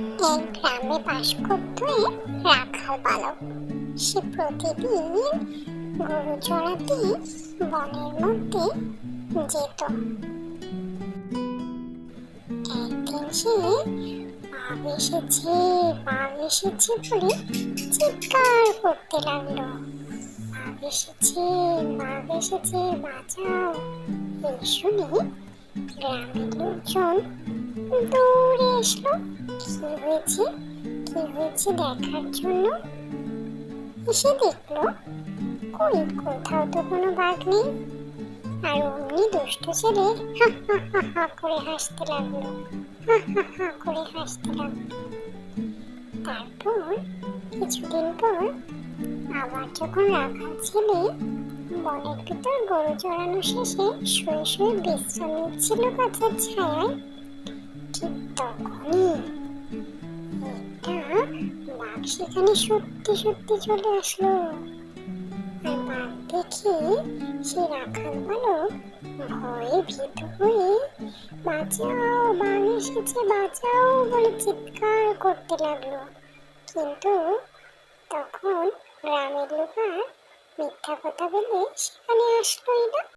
এক গ্রামে বাস করত রাখাল বালক সে প্রতিদিন গরু চড়াতে বনের মধ্যে যেত। একদিন সে বাঘ এসেছে বাঘ এসেছে বলে চিৎকার করতে লাগল। বাঘ এসেছে বাঘ এসেছে, বাঁচাও। এই শুনে গ্রামের লোকজন দৌড়ে এসলো। কি হয়েছে? কি হয়েছে দেখার জন্য? এসে দেখল কই কোথাও তো কোনো বাঘ নেই। আর অমনি দুষ্ট ছেলে, হা করে হাসতে লাগল। হা করে হাসতে লাগল। তারপর কিছুদিন পর আবার যখন রাখাল ছেলে বনের ভিতর গরু চড়ানো শেষে শুয়ে শুয়ে বিশ্রাম নিচ্ছিল গাছের ছায়ায় সেখানে সত্যি সত্যি চলে আসলো। আর বাঘ দেখে সে রাখাল বালক ভয়ে ভীত হয়ে, বাঁচাও, বাঘ এসেছে, বাঁচাও, বলে চিৎকার করতে লাগল। কিন্তু তখন গ্রামের লোক মিথ্যা কথা বলে সেখানে আসলোই না।